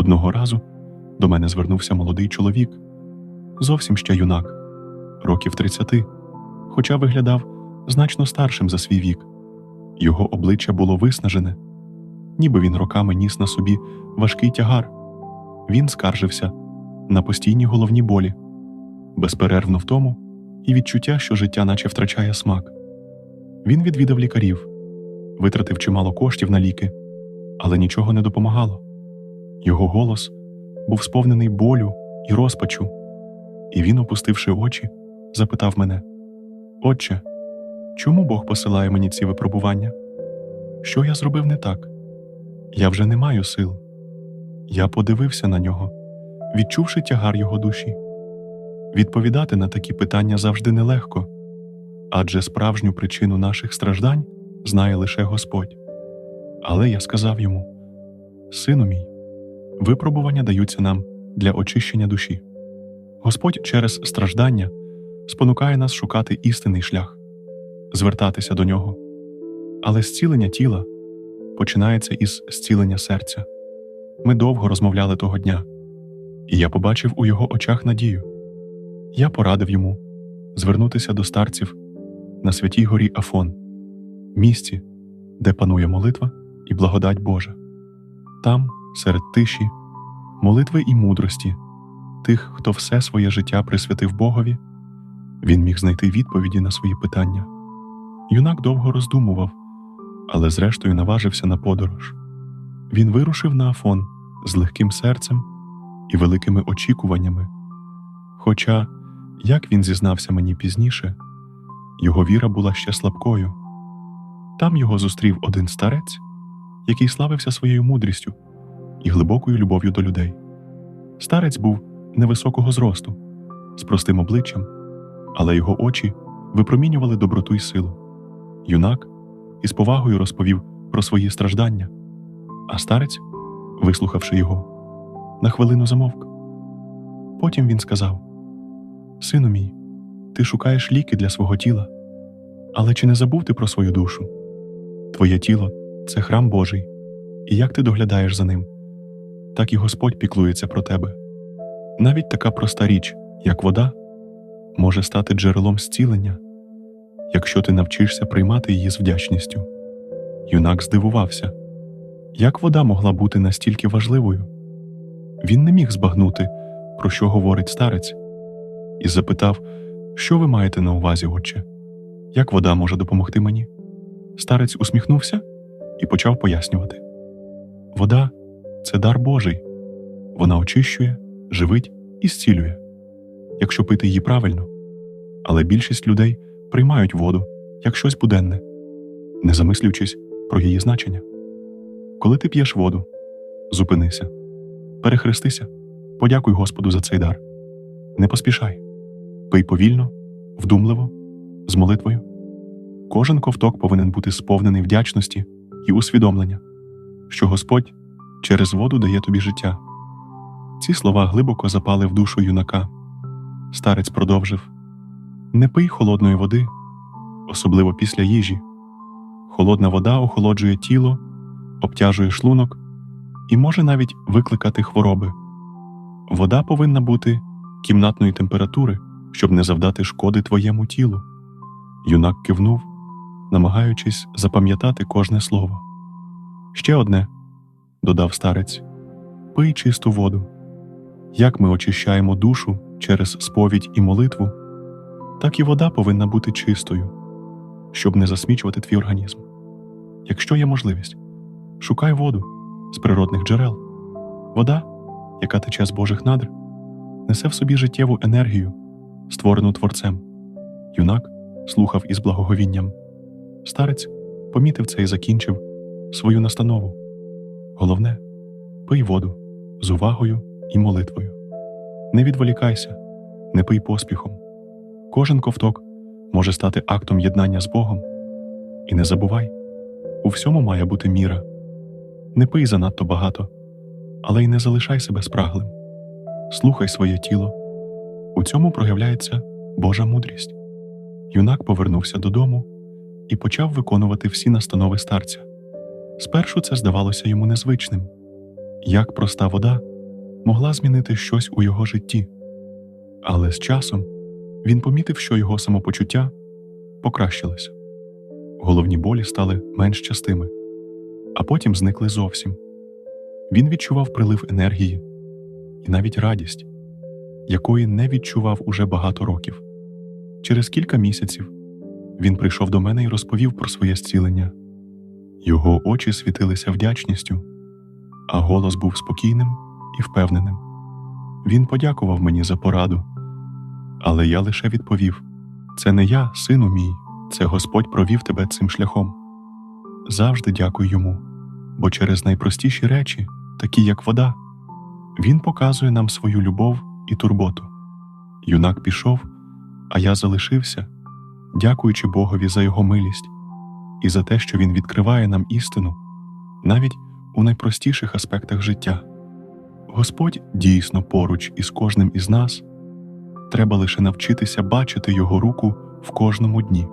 Одного разу до мене звернувся молодий чоловік, зовсім ще юнак, років 30, хоча виглядав значно старшим за свій вік. Його обличчя було виснажене, ніби він роками ніс на собі важкий тягар. Він скаржився на постійні головні болі, безперервно в тому і відчуття, що життя наче втрачає смак. Він відвідав лікарів, витратив чимало коштів на ліки, але нічого не допомагало. Його голос був сповнений болю і розпачу, і він, опустивши очі, запитав мене: Отче, чому Бог посилає мені ці випробування? Що я зробив не так? Я вже не маю сил. Я подивився на нього, відчувши тягар його душі. Відповідати на такі питання завжди нелегко, адже справжню причину наших страждань знає лише Господь. Але я сказав йому: Сину мій, випробування даються нам для очищення душі. Господь через страждання спонукає нас шукати істинний шлях, звертатися до нього. Але зцілення тіла починається із зцілення серця. Ми довго розмовляли того дня, і я побачив у його очах надію. Я порадив йому звернутися до старців на святій горі Афон, місці, де панує молитва і благодать Божа. Там, серед тиші, молитви і мудрості тих, хто все своє життя присвятив Богові, він міг знайти відповіді на свої питання. Юнак довго роздумував, але зрештою наважився на подорож. Він вирушив на Афон з легким серцем і великими очікуваннями. Хоча, як він зізнався мені пізніше, його віра була ще слабкою. Там його зустрів один старець, який славився своєю мудрістю і глибокою любов'ю до людей. Старець був невисокого зросту, з простим обличчям, але його очі випромінювали доброту й силу. Юнак із повагою розповів про свої страждання, а старець, вислухавши його, на хвилину замовк. Потім він сказав: Сину мій, ти шукаєш ліки для свого тіла, але чи не забув ти про свою душу? Твоє тіло це храм Божий, і як ти доглядаєш за ним, так і Господь піклується про тебе. Навіть така проста річ, як вода, може стати джерелом зцілення, якщо ти навчишся приймати її з вдячністю. Юнак здивувався, як вода могла бути настільки важливою. Він не міг збагнути, про що говорить старець, і запитав, що ви маєте на увазі, отче? Як вода може допомогти мені? Старець усміхнувся і почав пояснювати: Вода це дар Божий, вона очищує, живить і зцілює, якщо пити її правильно. Але більшість людей приймають воду як щось буденне, не замислюючись про її значення. Коли ти п'єш воду, зупинися, перехрестися, подякуй Господу за цей дар. Не поспішай, пий повільно, вдумливо, з молитвою. Кожен ковток повинен бути сповнений вдячності і усвідомлення, що Господь через воду дає тобі життя. Ці слова глибоко запали в душу юнака. Старець продовжив: Не пий холодної води, особливо після їжі. Холодна вода охолоджує тіло, обтяжує шлунок і може навіть викликати хвороби. Вода повинна бути кімнатної температури, щоб не завдати шкоди твоєму тілу. Юнак кивнув, намагаючись запам'ятати кожне слово. Ще одне, додав старець, пий чисту воду. Як ми очищаємо душу через сповідь і молитву, так і вода повинна бути чистою, щоб не засмічувати твій організм. Якщо є можливість, шукай воду з природних джерел. Вода, яка тече з Божих надр, несе в собі життєву енергію, створену творцем. Юнак слухав із благоговінням. Старець помітив це і закінчив свою настанову. Головне пий воду з увагою і молитвою. Не відволікайся, не пий поспіхом. Кожен ковток може стати актом єднання з Богом. І не забувай, у всьому має бути міра. Не пий занадто багато, але й не залишай себе спраглим. Слухай своє тіло. У цьому проявляється Божа мудрість. Юнак повернувся додому і почав виконувати всі настанови старця. Спершу це здавалося йому незвичним, як проста вода могла змінити щось у його житті. Але з часом він помітив, що його самопочуття покращилося. Головні болі стали менш частими, а потім зникли зовсім. Він відчував прилив енергії і навіть радість, якої не відчував уже багато років. Через кілька місяців він прийшов до мене і розповів про своє зцілення. Його очі світилися вдячністю, а голос був спокійним і впевненим. Він подякував мені за пораду, але я лише відповів: це не я, сину мій, це Господь провів тебе цим шляхом. Завжди дякуй йому, бо через найпростіші речі, такі як вода, він показує нам свою любов і турботу. Юнак пішов, а я залишився, дякуючи Богові за його милість і за те, що він відкриває нам істину навіть у найпростіших аспектах життя. Господь дійсно поруч із кожним із нас, треба лише навчитися бачити Його руку в кожному дні.